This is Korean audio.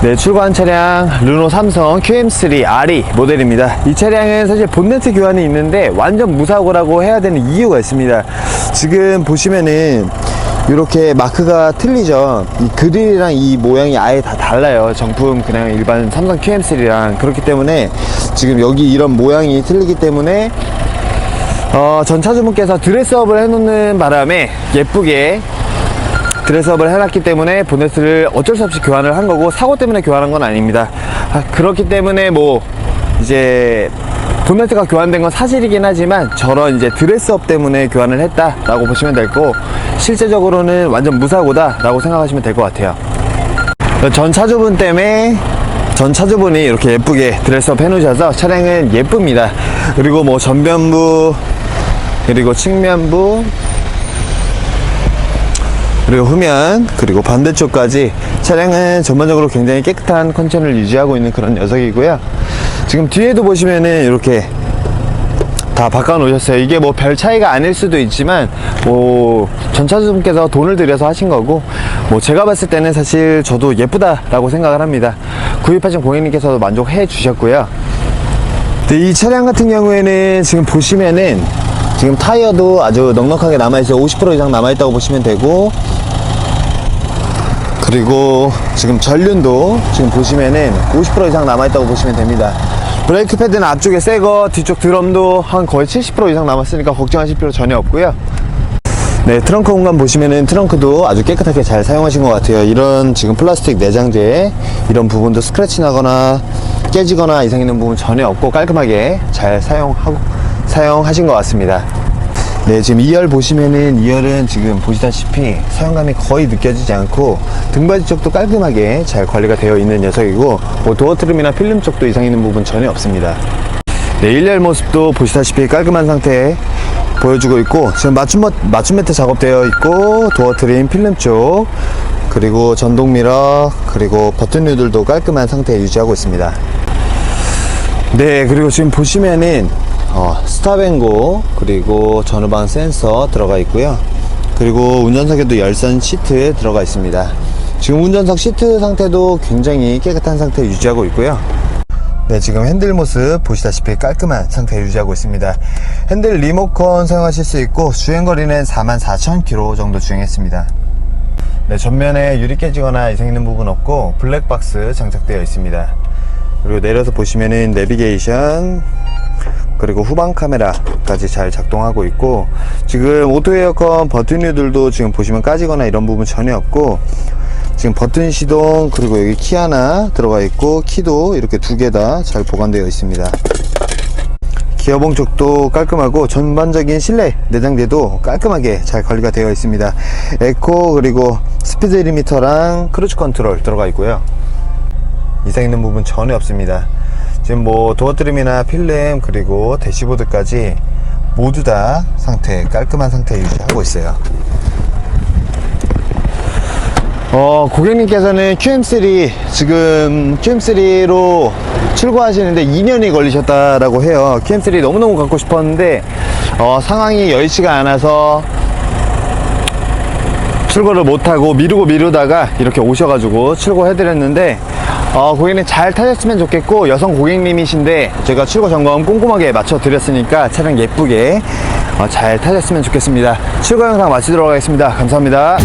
네, 출고한 차량 르노 삼성 QM3 RE 모델입니다. 이 차량은 사실 본네트 교환이 있는데 완전 무사고라고 해야 되는 이유가 있습니다. 지금 보시면은 이렇게 마크가 틀리죠. 이 그릴이랑 이 모양이 아예 다 달라요. 정품 그냥 일반 삼성 QM3랑 그렇기 때문에 지금 여기 이런 모양이 틀리기 때문에 어, 전 차주분께서 드레스업을 해놓는 바람에 예쁘게 드레스업을 해놨기 때문에 보네트를 어쩔 수 없이 교환을 한 거고 사고 때문에 교환한 건 아닙니다. 아, 그렇기 때문에 뭐 이제 보네트가 교환된 건 사실이긴 하지만 저런 이제 드레스업 때문에 교환을 했다라고 보시면 될 거고 실제적으로는 완전 무사고다라고 생각하시면 될 것 같아요. 전 차주분 때문에 전 차주분이 이렇게 예쁘게 드레스업 해놓으셔서 차량은 예쁩니다. 그리고 뭐 전면부 그리고 측면부 그리고 후면 그리고 반대쪽까지 차량은 전반적으로 굉장히 깨끗한 컨디션을 유지하고 있는 그런 녀석이고요. 지금 뒤에도 보시면은 이렇게 다 바꿔 놓으셨어요. 이게 뭐 별 차이가 아닐 수도 있지만 뭐 전차주분께서 돈을 들여서 하신 거고 뭐 제가 봤을 때는 사실 저도 예쁘다 라고 생각을 합니다. 구입하신 고객님께서도 만족해 주셨고요. 네, 이 차량 같은 경우에는 지금 보시면은 지금 타이어도 아주 넉넉하게 남아있어요. 50% 이상 남아있다고 보시면 되고 그리고 지금 전륜도 지금 보시면은 50% 이상 남아있다고 보시면 됩니다. 브레이크 패드는 앞쪽에 새거, 뒤쪽 드럼도 한 거의 70% 이상 남았으니까 걱정하실 필요 전혀 없고요. 네, 트렁크 공간 보시면은 트렁크도 아주 깨끗하게 잘 사용하신 것 같아요. 이런 지금 플라스틱 내장재 이런 부분도 스크래치 나거나 깨지거나 이상 있는 부분 전혀 없고 깔끔하게 잘 사용하고 사용하신 것 같습니다. 네, 지금 2열 보시면은 2열은 지금 보시다시피 사용감이 거의 느껴지지 않고 등받이 쪽도 깔끔하게 잘 관리가 되어 있는 녀석이고 뭐 도어 트림이나 필름 쪽도 이상 있는 부분 전혀 없습니다. 네, 1열 모습도 보시다시피 깔끔한 상태 보여주고 있고 지금 맞춤, 머- 맞춤 매트 작업되어 있고 도어 트림 필름 쪽 그리고 전동 미러 그리고 버튼 뉴들도 깔끔한 상태 유지하고 있습니다. 네, 그리고 지금 보시면은 어, 스탑앤고 그리고 전후방 센서 들어가 있고요. 그리고 운전석에도 열선 시트 들어가 있습니다. 지금 운전석 시트 상태도 굉장히 깨끗한 상태 유지하고 있고요. 네, 지금 핸들 모습 보시다시피 깔끔한 상태 유지하고 있습니다. 핸들 리모컨 사용하실 수 있고 주행거리는 44,000km 정도 주행했습니다. 네, 전면에 유리 깨지거나 이상 있는 부분 없고 블랙박스 장착되어 있습니다. 그리고 내려서 보시면은 내비게이션 그리고 후방 카메라까지 잘 작동하고 있고 지금 오토 에어컨 버튼 뉴들도 지금 보시면 까지거나 이런 부분 전혀 없고 지금 버튼 시동 그리고 여기 키 하나 들어가 있고 키도 이렇게 두 개 다 잘 보관되어 있습니다. 기어봉 쪽도 깔끔하고 전반적인 실내 내장재도 깔끔하게 잘 관리가 되어 있습니다. 에코 그리고 스피드 리미터랑 크루즈 컨트롤 들어가 있고요. 이상 있는 부분 전혀 없습니다. 지금 뭐 도어 트림이나 필름 그리고 대시보드까지 모두 다 상태 깔끔한 상태 유지하고 있어요. 어, 고객님께서는 QM3 지금 QM3로 출고하시는데 2년이 걸리셨다라고 해요. QM3 너무너무 갖고 싶었는데 어, 상황이 여의치가 않아서 출고를 못하고 미루고 미루다가 이렇게 오셔가지고 출고해드렸는데 어, 고객님 잘 타셨으면 좋겠고 여성 고객님이신데 제가 출고 점검 꼼꼼하게 맞춰 드렸으니까 차량 예쁘게 어, 잘 타셨으면 좋겠습니다. 출고 영상 마치도록 하겠습니다. 감사합니다.